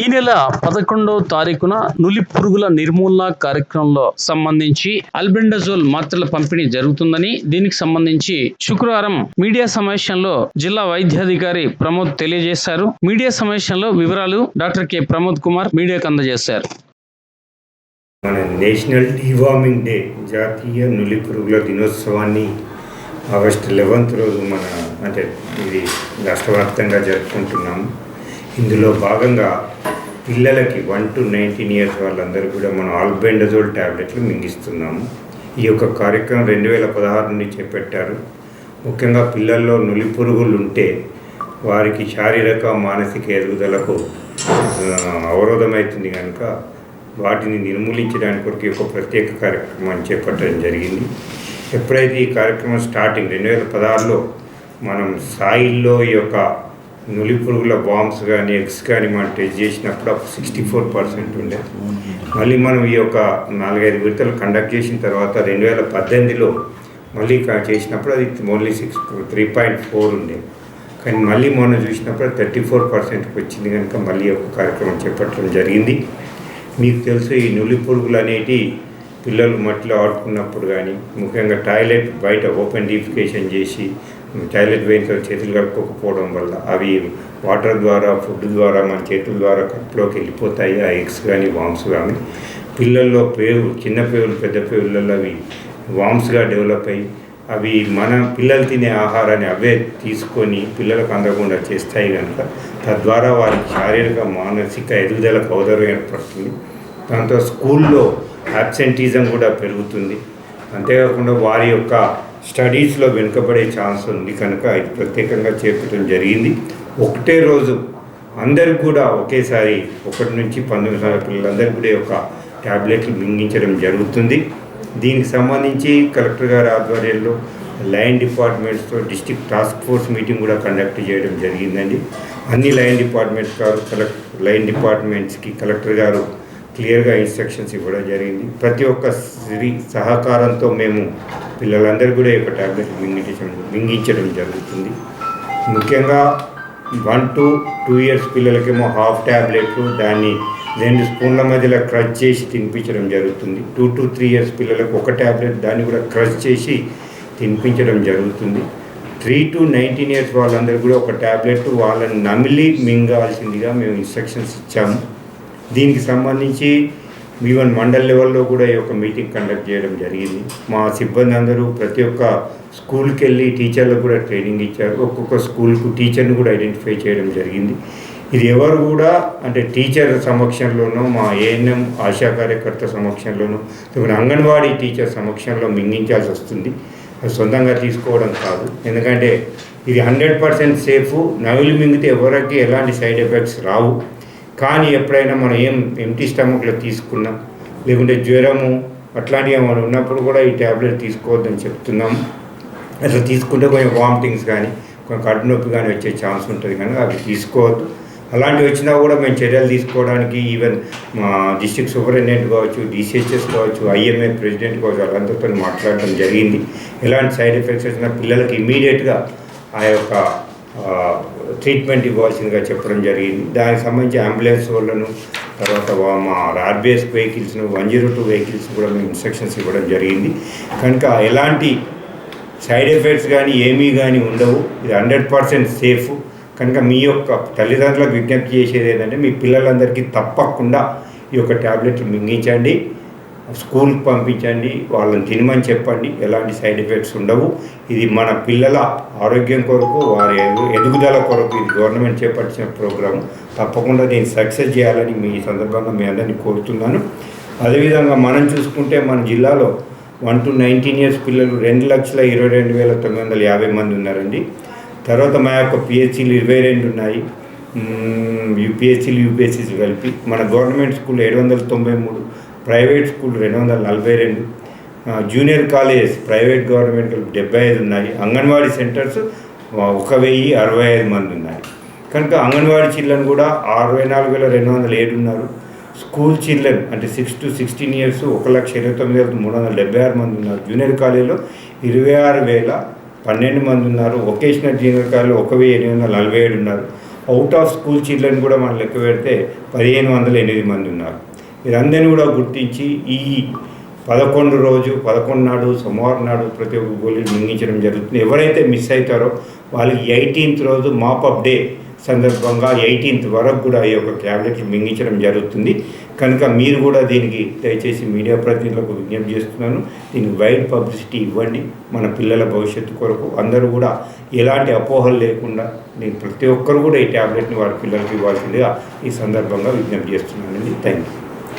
ఈ నెల పదకొండవ తారీఖున నులి పురుగుల నిర్మూలన కార్యక్రమంలో సంబంధించి అల్బెండజోల్ మాత్రల పంపిణీ జరుగుతుందని దీనికి సంబంధించి శుక్రవారం మీడియా సమావేశంలో జిల్లా వైద్యాధికారి ప్రమోద్ తెలియజేశారు. మీడియా సమావేశంలో వివరాలు డాక్టర్ కె. ప్రమోద్ కుమార్ మీడియాకు అందజేశారు. మన నేషనల్ డివార్మింగ్ డే జాతీయ నులి పురుగుల దినోత్సవాన్ని ఆగస్టు లెవెన్త్ రోజు మన అంటే ఇది రాష్ట్ర వ్యాప్తంగా జరుపుకుంటున్నాము. ఇందులో భాగంగా పిల్లలకి వన్ టు నైన్టీన్ ఇయర్స్ వాళ్ళందరూ కూడా మనం ఆల్బెండజోల్ ట్యాబ్లెట్లు మింగిస్తున్నాము. ఈ యొక్క కార్యక్రమం రెండు వేల పదహారు నుండి చేపట్టారు. ముఖ్యంగా పిల్లల్లో నులి పురుగులు ఉంటే వారికి శారీరక మానసిక ఎదుగుదలకు అవరోధమవుతుంది కనుక వాటిని నిర్మూలించడానికి కొరకు ఒక ప్రత్యేక కార్యక్రమాన్ని చేపట్టడం జరిగింది. ఎప్పుడైతే ఈ కార్యక్రమం స్టార్టింగ్ రెండు వేల పదహారులో మనం సాయిల్లో ఈ యొక్క నులి పురుగుల బాంబ్స్ కానీ ఎగ్స్ కానీ మనం టెస్ట్ చేసినప్పుడు అప్పుడు సిక్స్టీ ఫోర్ పర్సెంట్ ఉండే. మళ్ళీ మనం ఈ యొక్క నాలుగైదు విడతలు కండక్ట్ చేసిన తర్వాత రెండు వేల పద్దెనిమిదిలో మళ్ళీ చేసినప్పుడు అది only six three point four ఉండే. కానీ మళ్ళీ మొన్న చూసినప్పుడు థర్టీ ఫోర్ పర్సెంట్కి వచ్చింది కనుక మళ్ళీ ఒక కార్యక్రమం చేపట్టడం జరిగింది. మీకు తెలుసు ఈ నులి పురుగులు అనేటి పిల్లలు మట్టిలో ఆడుకున్నప్పుడు కానీ ముఖ్యంగా టాయిలెట్ బయట ఓపెన్ డీఫికేషన్ చేసి టాయిలెట్ వేయించిన చేతులు కడుక్కోకపోవడం వల్ల అవి వాటర్ ద్వారా ఫుడ్ ద్వారా మన చేతుల ద్వారా కప్పులోకి వెళ్ళిపోతాయి. ఆ ఎగ్స్ కానీ వామ్స్ కానీ పిల్లల్లో పేవు చిన్న పేవులు పెద్ద పేవులలో అవి వామ్స్గా డెవలప్ అయ్యి అవి మన పిల్లలు తినే ఆహారాన్ని అవే తీసుకొని పిల్లలకు అందకుండా చేస్తాయి కనుక తద్వారా వారికి శారీరక మానసిక ఎదుగుదలకు అవదరం ఏర్పడుతుంది. దాంతో స్కూల్లో అబ్సెంటిజం కూడా పెరుగుతుంది. అంతేకాకుండా వారి యొక్క స్టడీస్లో వెనుకబడే ఛాన్స్ ఉంది కనుక ఇది ప్రత్యేకంగా చేర్పడం జరిగింది. ఒకటే రోజు అందరికి కూడా ఒకేసారి ఒకటి నుంచి పంతొమ్మిది సంవత్సరాల పిల్లలందరికీ కూడా ఒక ట్యాబ్లెట్లు మింగించడం జరుగుతుంది. దీనికి సంబంధించి కలెక్టర్ గారి ఆధ్వర్యంలో లైన్ డిపార్ట్మెంట్స్తో డిస్ట్రిక్ట్ టాస్క్ ఫోర్స్ మీటింగ్ కూడా కండక్ట్ చేయడం జరిగిందండి. అన్ని లైన్ డిపార్ట్మెంట్స్ గారు కలెక్ట్ లైన్ డిపార్ట్మెంట్స్కి కలెక్టర్ గారు క్లియర్గా ఇన్స్ట్రక్షన్స్ ఇవ్వడం జరిగింది. ప్రతి ఒక్క సహకారంతో మేము పిల్లలందరూ కూడా ఈ యొక్క ట్యాబ్లెట్ మింగించడం మింగించడం జరుగుతుంది. ముఖ్యంగా వన్ టు టూ ఇయర్స్ పిల్లలకేమో హాఫ్ ట్యాబ్లెట్లు దాన్ని రెండు స్పూన్ల మధ్యలో క్రష్ చేసి తినిపించడం జరుగుతుంది. టూ టు త్రీ ఇయర్స్ పిల్లలకు ఒక ట్యాబ్లెట్ దాన్ని కూడా క్రష్ చేసి తినిపించడం జరుగుతుంది. త్రీ టు నైన్టీన్ ఇయర్స్ వాళ్ళందరూ కూడా ఒక ట్యాబ్లెట్ వాళ్ళని నమిలి మింగాల్సిందిగా మేము ఇన్స్ట్రక్షన్స్ ఇచ్చాము. దీనికి సంబంధించి ఈవెన్ మండల్ లెవెల్లో కూడా ఈ యొక్క మీటింగ్ కండక్ట్ చేయడం జరిగింది. మా సిబ్బంది అందరూ ప్రతి ఒక్క స్కూల్కి వెళ్ళి టీచర్లకు కూడా ట్రైనింగ్ ఇచ్చారు. ఒక్కొక్క స్కూల్కు టీచర్ని కూడా ఐడెంటిఫై చేయడం జరిగింది. ఇది ఎవరు కూడా అంటే టీచర్ సమక్షంలోనూ మా ఏఎన్ఎం ఆశా కార్యకర్త సమక్షంలోనూ ఇప్పుడు అంగన్వాడీ టీచర్ సమక్షంలో మింగించాల్సి వస్తుంది. అది సొంతంగా తీసుకోవడం కాదు. ఎందుకంటే ఇది హండ్రెడ్ పర్సెంట్ సేఫ్. నవిలి మింగితే ఎవరికి ఎలాంటి సైడ్ ఎఫెక్ట్స్ రావు. కానీ ఎప్పుడైనా మనం ఏం ఎంటీ స్టమక్లో తీసుకున్నాం లేకుంటే జ్వరము అట్లాంటివి ఏమైనా ఉన్నప్పుడు కూడా ఈ ట్యాబ్లెట్ తీసుకోవద్దని చెప్తున్నాం. అట్లా తీసుకుంటే కొంచెం వామిటింగ్స్ కానీ కొంచెం కడుపు నొప్పి కానీ వచ్చే ఛాన్స్ ఉంటుంది కనుక అవి తీసుకోవద్దు. అలాంటివి వచ్చినా కూడా మేము చర్యలు తీసుకోవడానికి ఈవెన్ మా డిస్ట్రిక్ట్ సూపరింటెండెంట్ కావచ్చు డిసిహెచ్ఎస్ కావచ్చు ఐఎంఏ ప్రెసిడెంట్ కావచ్చు వాళ్ళందరితో మాట్లాడటం జరిగింది. ఎలాంటి సైడ్ ఎఫెక్ట్స్ వచ్చినా పిల్లలకి ఇమీడియట్గా ఆ యొక్క ట్రీట్మెంట్ ఇవ్వాల్సిందిగా చెప్పడం జరిగింది. దానికి సంబంధించి అంబులెన్స్ వాళ్ళను తర్వాత మా ఆర్బీఎస్ వెహికల్స్ను వన్ జీరో టూ వెహికల్స్ కూడా మేము ఇన్స్ట్రక్షన్స్ ఇవ్వడం జరిగింది. కనుక ఎలాంటి సైడ్ ఎఫెక్ట్స్ కానీ ఏమీ కానీ ఉండవు. ఇది హండ్రెడ్ పర్సెంట్ సేఫ్ కనుక మీ యొక్క తల్లిదండ్రులకు విజ్ఞప్తి చేసేది ఏంటంటే మీ పిల్లలందరికీ తప్పకుండా ఈ యొక్క ట్యాబ్లెట్లు మింగించండి. స్కూల్కి పంపించండి వాళ్ళని తినమని చెప్పండి ఎలాంటి సైడ్ ఎఫెక్ట్స్ ఉండవు. ఇది మన పిల్లల ఆరోగ్యం కొరకు వారి ఎదుగుదల కొరకు ఇది గవర్నమెంట్ చేపట్టిన ప్రోగ్రాం తప్పకుండా దీన్ని సక్సెస్ చేయాలని మీ సందర్భంగా మీ అందరినీ కోరుతున్నాను. అదేవిధంగా మనం చూసుకుంటే మన జిల్లాలో వన్ టు నైన్టీన్ ఇయర్స్ పిల్లలు రెండు లక్షల ఇరవై రెండు వేల తొమ్మిది వందల యాభై మంది ఉన్నారండి. తర్వాత మా యొక్క పిహెచ్సీలు ఇరవై రెండు ఉన్నాయి. యూపీఎస్సీలు యూపీఎస్సీలు కలిపి మన గవర్నమెంట్ స్కూల్ ఏడు వందల తొంభై మూడు ప్రైవేట్ స్కూల్ రెండు వందల నలభై రెండు జూనియర్ కాలేజెస్ ప్రైవేట్ గవర్నమెంట్ డెబ్బై ఐదు ఉన్నాయి. అంగన్వాడీ సెంటర్స్ ఒక వెయ్యి అరవై ఐదు మంది ఉన్నాయి కనుక అంగన్వాడీ చిల్డ్రన్ కూడా అరవై నాలుగు వేల రెండు వందల ఏడు ఉన్నారు. స్కూల్ చిల్డ్రన్ అంటే సిక్స్ టు సిక్స్టీన్ ఇయర్స్ ఒక లక్ష ఇరవై తొమ్మిది వేల మూడు వందల డెబ్బై ఆరు మంది ఉన్నారు. జూనియర్ కాలేజీలో ఇరవై ఆరు వేల పన్నెండు మంది ఉన్నారు. వొకేషనల్ జూనియర్ కాలేజీలో ఒక వెయ్యి ఎనిమిది వందల నలభై ఏడు ఉన్నారు. అవుట్ ఆఫ్ స్కూల్ చిల్డ్రన్ కూడా మనం లెక్క పెడితే పదిహేను వందల ఎనిమిది మంది ఉన్నారు. వీరందరినీ కూడా గుర్తించి ఈ పదకొండు రోజు పదకొండు నాడు సోమవారం నాడు ప్రతి ఒక్క గోళీలు మింగించడం జరుగుతుంది. ఎవరైతే మిస్ అవుతారో వాళ్ళకి ఎయిటీన్త్ రోజు మాపప్ డే సందర్భంగా ఎయిటీన్త్ వరకు కూడా ఈ యొక్క ట్యాబ్లెట్లు మింగించడం జరుగుతుంది. కనుక మీరు కూడా దీనికి దయచేసి మీడియా ప్రతినిధులకు విజ్ఞప్తి చేస్తున్నాను. దీనికి వైడ్ పబ్లిసిటీ ఇవ్వండి. మన పిల్లల భవిష్యత్తు కొరకు అందరూ కూడా ఎలాంటి అపోహలు లేకుండా నేను ప్రతి ఒక్కరు కూడా ఈ ట్యాబ్లెట్ని వారి పిల్లలకి ఇవ్వాల్సిందిగా ఈ సందర్భంగా విజ్ఞప్తి చేస్తున్నానండి. Thank you